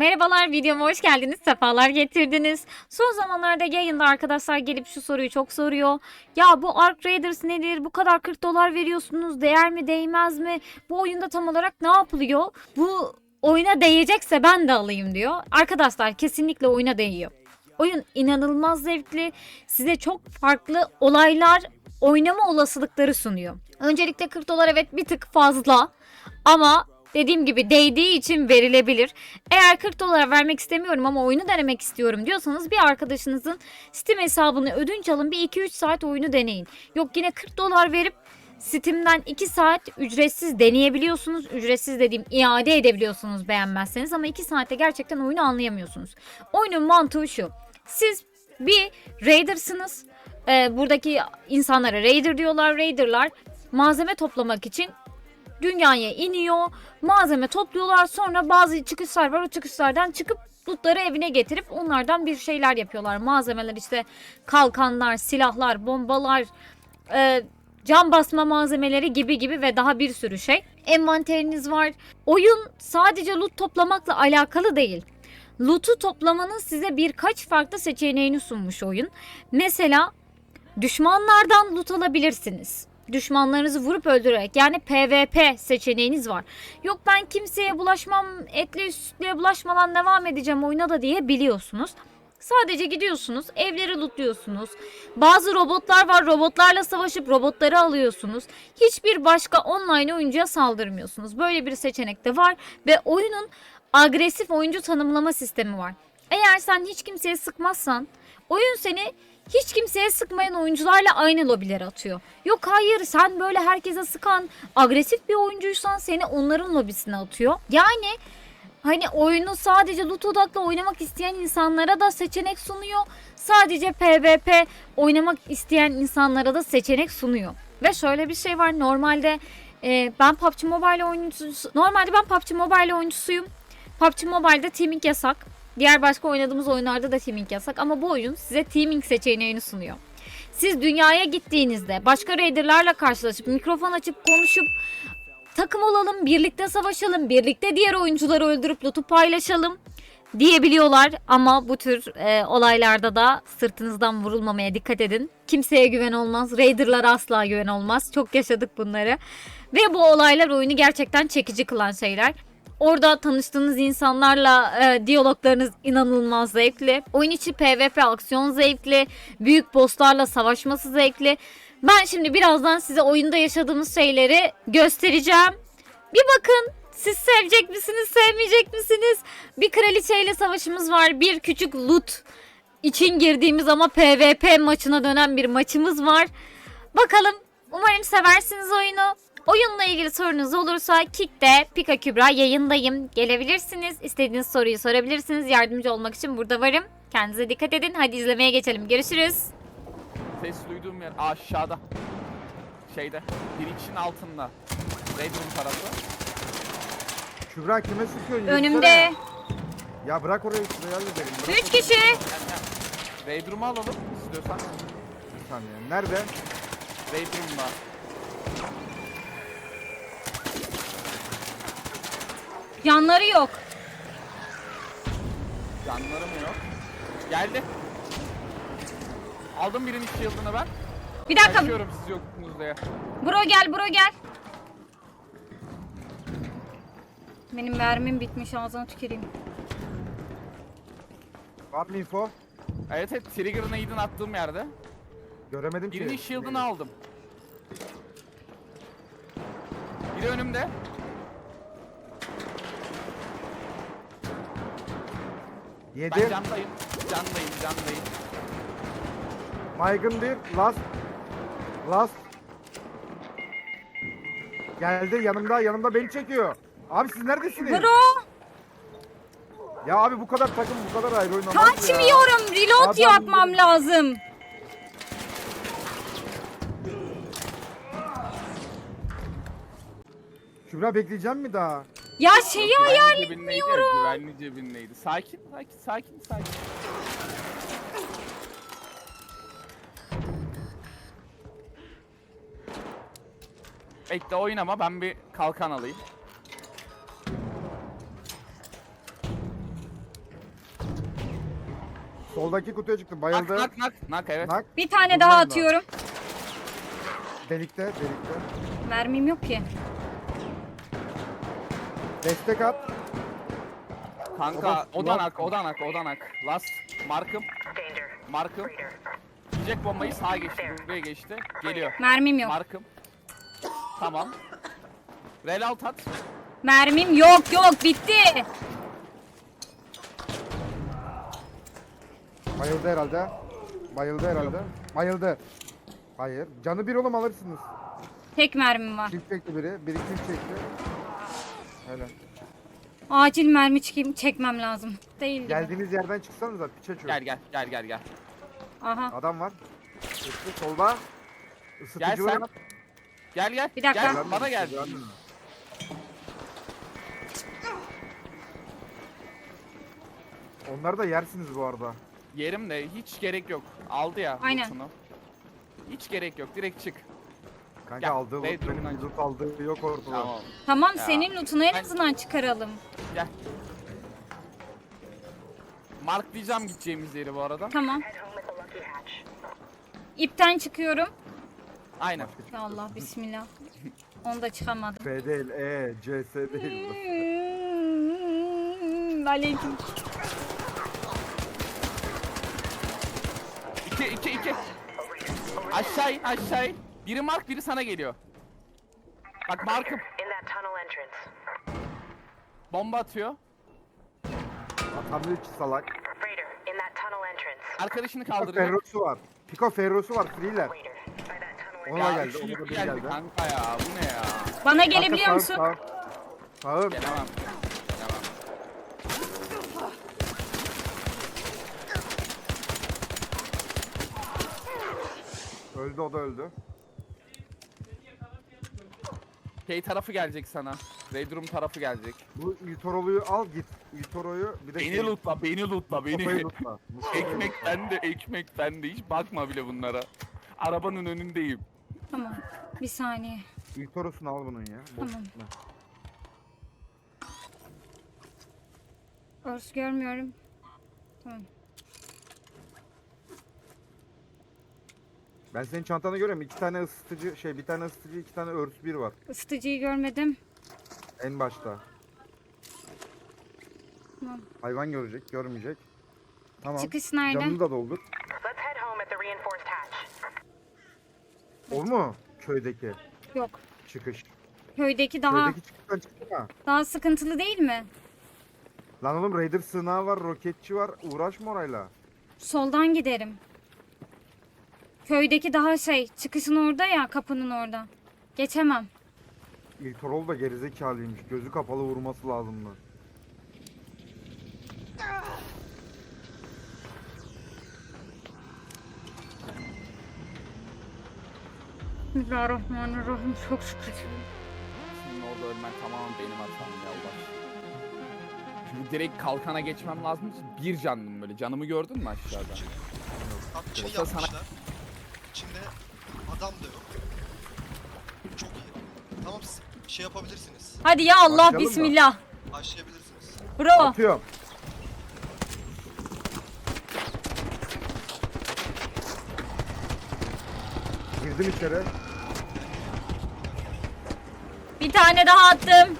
Merhabalar videoma hoş geldiniz. Sefalar getirdiniz. Son zamanlarda yayında arkadaşlar gelip şu soruyu çok soruyor. Ya bu Ark Raiders nedir? Bu kadar 40 dolar veriyorsunuz. Değer mi değmez mi? Bu oyunda tam olarak ne yapılıyor? Bu oyuna değecekse ben de alayım diyor. Arkadaşlar kesinlikle oyuna değiyor. Oyun inanılmaz zevkli. Size çok farklı olaylar oynama olasılıkları sunuyor. Öncelikle 40 dolar evet bir tık fazla ama dediğim gibi değdiği için verilebilir. Eğer 40 dolar vermek istemiyorum ama oyunu denemek istiyorum diyorsanız bir arkadaşınızın Steam hesabını ödünç alın bir 2-3 saat oyunu deneyin. Yok yine 40 dolar verip Steam'den 2 saat ücretsiz deneyebiliyorsunuz. Ücretsiz dediğim iade edebiliyorsunuz beğenmezseniz ama 2 saatte gerçekten oyunu anlayamıyorsunuz. Oyunun mantığı şu. Siz bir Raider'sınız. Ee, buradaki insanlara Raider diyorlar. Raider'lar malzeme toplamak için dünyaya iniyor. Malzeme topluyorlar. Sonra bazı çıkışlar var. O çıkışlardan çıkıp lootları evine getirip onlardan bir şeyler yapıyorlar. Malzemeler işte kalkanlar, silahlar, bombalar, e, cam basma malzemeleri gibi gibi ve daha bir sürü şey. Envanteriniz var. Oyun sadece loot toplamakla alakalı değil. Loot'u toplamanın size birkaç farklı seçeneğini sunmuş oyun. Mesela düşmanlardan loot alabilirsiniz. Düşmanlarınızı vurup öldürerek yani PvP seçeneğiniz var. Yok ben kimseye bulaşmam, etli sütlüye bulaşmadan devam edeceğim oyuna da diye biliyorsunuz. Sadece gidiyorsunuz, evleri lootluyorsunuz. Bazı robotlar var, robotlarla savaşıp robotları alıyorsunuz. Hiçbir başka online oyuncuya saldırmıyorsunuz. Böyle bir seçenek de var ve oyunun agresif oyuncu tanımlama sistemi var. Eğer sen hiç kimseye sıkmazsan oyun seni hiç kimseye sıkmayan oyuncularla aynı lobilere atıyor. Yok hayır sen böyle herkese sıkan agresif bir oyuncuysan seni onların lobisine atıyor. Yani hani oyunu sadece loot odaklı oynamak isteyen insanlara da seçenek sunuyor. Sadece PvP oynamak isteyen insanlara da seçenek sunuyor. Ve şöyle bir şey var normalde e, ben PUBG Mobile oyuncusu normalde ben PUBG Mobile oyuncusuyum. PUBG Mobile'de teaming yasak. Diğer başka oynadığımız oyunlarda da teaming yasak ama bu oyun size teaming seçeneğini sunuyor. Siz dünyaya gittiğinizde başka raiderlarla karşılaşıp mikrofon açıp konuşup takım olalım, birlikte savaşalım, birlikte diğer oyuncuları öldürüp loot'u paylaşalım diyebiliyorlar ama bu tür e, olaylarda da sırtınızdan vurulmamaya dikkat edin. Kimseye güven olmaz. Raider'lara asla güven olmaz. Çok yaşadık bunları. Ve bu olaylar oyunu gerçekten çekici kılan şeyler. Orada tanıştığınız insanlarla e, diyaloglarınız inanılmaz zevkli. Oyun içi PvP aksiyon zevkli. Büyük bosslarla savaşması zevkli. Ben şimdi birazdan size oyunda yaşadığımız şeyleri göstereceğim. Bir bakın siz sevecek misiniz, sevmeyecek misiniz? Bir kraliçeyle savaşımız var. Bir küçük loot için girdiğimiz ama PvP maçına dönen bir maçımız var. Bakalım umarım seversiniz oyunu. Oyunla ilgili sorunuz olursa Kick'te Pika Kübra yayındayım. Gelebilirsiniz. İstediğiniz soruyu sorabilirsiniz. Yardımcı olmak için burada varım. Kendinize dikkat edin. Hadi izlemeye geçelim. Görüşürüz. Ses duyduğum yer aşağıda. Şeyde. Birincinin altında. Raid'in tarafı. Kübra kime sıkıyorsun? Önümde. Ya bırak orayı şuraya halledelim. Bırak 3 kişi. Raider'ımı alalım istiyorsan. Bir saniye. Nerede? Raider'ımla. Yanları yok. Canlarım yok. Geldi. Aldım birinin shield'ını ben. Bir dakika. Kaçıyorum siz yoksunuz diye. Bro gel, bro gel. Benim mermim bitmiş. Ağzına tüküreyim. Var mı info? Evet evet trigger'ını aid'in attığım yerde. Göremedim ki. Birinin shield'ını aldım. Biri önümde. Ben Yedi. candayım. Candayım, candayım. Baygın bir. Last. Last. Geldi yanımda yanımda beni çekiyor. Abi siz neredesiniz? Bro Ya abi bu kadar takım bu kadar ayrı oynanmaz ya. kaçmıyorum. Reload Adam- yapmam lazım. Kübra bekleyeceğim mi daha? Ya şeyi ayarlayamıyorum. Güvenli cebindeydi. Sakin, sakin, sakin, sakin. Bekle oynama ben bir kalkan alayım. Soldaki kutuya çıktı. Nak Bayıldı. nak nak. Nak evet. Nak. Bir tane Vurmayın daha lan. atıyorum. Delikte. Delikte. Mermim yok ki. Destek at. Kanka O da- o da nak o da nak o da nak. Last. Markım. Markım. Yiyecek bombayı sağa geçti. Buraya geçti. Geliyor. Mermim yok. Markım. Tamam. Reload at. Mermim yok yok bitti. Bayıldı herhalde. Bayıldı herhalde. Bayıldı. Hayır. Canı bir oğlum alırsınız. Tek mermim var. Çift çekti biri. Biri çift çekti. Öyle. Acil mermi çekeyim, çekmem lazım. Değil gibi. Geldiğiniz yerden çıksanıza piçe çök. Gel gel gel gel gel. Aha. Adam var. Çıktı solda. Isıtıcı Gel sen. var. Gel gel. Bir dakika. Gel bana gel. Onları da yersiniz bu arada. Yerim de hiç gerek yok. Aldı ya. Aynen. lootunu. Hiç gerek yok. Direkt çık. Kanka Gel, aldığı loot benim bir loot aldığı yok ortada. Tamam. Tamam Ya. senin lootunu en Ben- azından çıkaralım. Gel. Marklayacağım gideceğimiz yeri bu arada. Tamam. İpten çıkıyorum. Aynen. Ya Allah bismillah. Onu da çıkamadım. F değil, E, C, S değil. bu. Hmm, Aleyküm. 2 2 2. Aşağı in aşağı in. Biri mark biri sana geliyor. Bak markım bomba atıyor. Atamlı üç salak. Raider, in that tunnel entrance. Arkadaşını Pico. Ferrosu var. Pico Ferrosu var, freeler. Ona da geldi, üçlü ona da bir geldi geldi. kanka ya. Bu ne ya? Bana Arka gelebiliyor sağ, musun? Sağ. Sağım. Gelemem. Gelemem. Öldü o da öldü. Şey tarafı gelecek sana. Red Room tarafı gelecek. Bu Vitorolu'yu al git. Vitoro'yu bir de Beni lootla, beni lootla, beni. lootla. Ekmek bende, ekmek bende. Hiç bakma bile bunlara. Arabanın önündeyim. Tamam. Bir saniye. lootla. Vitoros'unu al bunun ya. Tamam. Örs görmüyorum. Tamam. Ben senin çantanı görüyorum. İki tane ısıtıcı şey, bir tane ısıtıcı, iki tane örs bir var. Isıtıcıyı görmedim. En başta. Tamam. Hayvan görecek, görmeyecek. Tamam. Çıkış nerede? Canını da doldur. Let's head home at the reinforced hatch. O mu? Köydeki Yok. çıkış. Köydeki daha Köydeki çıkıştan çıktı mı? daha sıkıntılı değil mi? Lan oğlum Raider sığınağı var, roketçi var. Uğraşma orayla. Soldan giderim. Köydeki daha şey, çıkışın orada ya, kapının orada. Geçemem. İltorol da gerizekalıymış. Gözü kapalı vurması lazımdı. Bismillahirrahmanirrahim. Çok şükür. Senin orada ölmen tamamen benim hatam ya Allah. Şimdi direkt kalkana geçmem lazım. Bir canım böyle. Canımı gördün mü aşağıda? Yoksa sana- adam da yok. Çok iyi. Tamam siz şey yapabilirsiniz. Hadi ya Allah Başlayalım mı? bismillah. Başlayabilirsiniz. Bro. Atıyorum. Girdim içeri. Bir tane daha attım.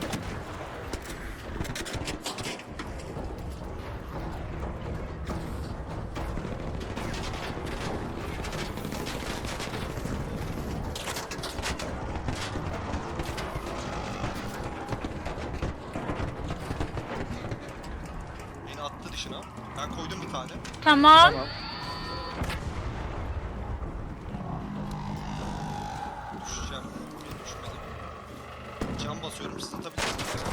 Beni attı dışına. Ben koydum bir tane. Tamam. Tamam. Düşeceğim. Bir düşmedim. Cam basıyorum siz atabilirsiniz.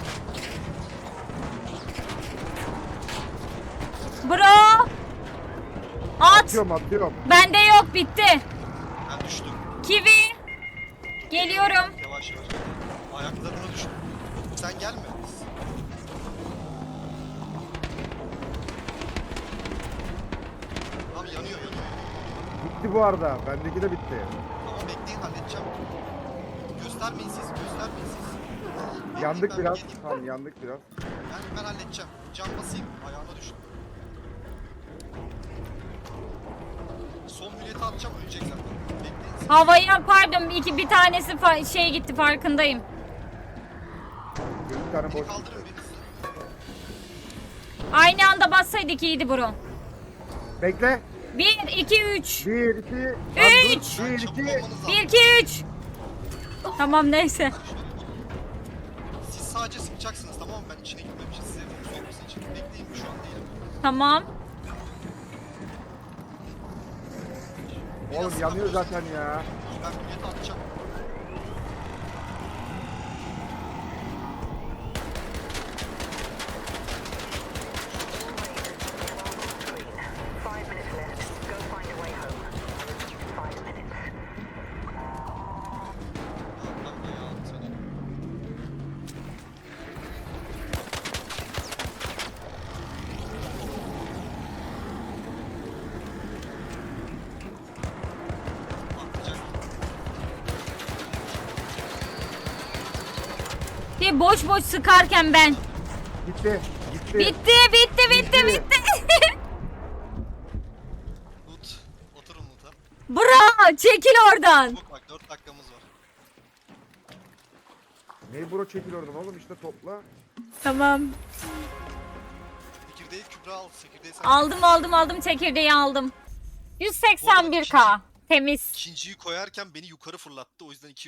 Bro. At. Atıyorum atıyorum. Bende yok bitti. Ben düştüm. Kivi. Geliyorum. Yavaş yavaş. Ayaklarına düştüm. Sen gelme. Bitti bu arada. Bendeki de bitti. Tamam bekleyin halledeceğim. Göstermeyin siz, göstermeyin siz. Bekleyin, Yandık ben biraz. geleyim. Tamam yandık biraz. Ben, ben halledeceğim. Cam basayım, ayağına düştüm. atacağım ölecek zaten. Bekleyin siz. Havaya pardon iki bir tanesi fa- şey gitti farkındayım. Bir tane Beni boş. kaldırın. Aynı anda bassaydık iyiydi bro. Bekle. 1 2 3 Bir, iki. Üç. Bir, Çabuk iki. olmanız lazım. 1 2 3 Tamam neyse. Siz sadece sıkacaksınız tamam mı? Ben içine gitmem için size fokus olması için. Bekleyin şu an değilim. Tamam. Oğlum yanıyor zaten ya. Ben millete atacağım. Bir boş boş sıkarken ben. Gitti. Gitti. Bitti bitti bitti bitti. Loot. Oturun loot'a. Bro çekil oradan. Bak bak 4 dakikamız var. Ne bro çekil oradan oğlum işte topla. Tamam. Çekirdeği Kübra al. Çekirdeği sen. Aldım aldım aldım çekirdeği aldım. 181k. Temiz. İkinciyi koyarken beni yukarı fırlattı. O yüzden iki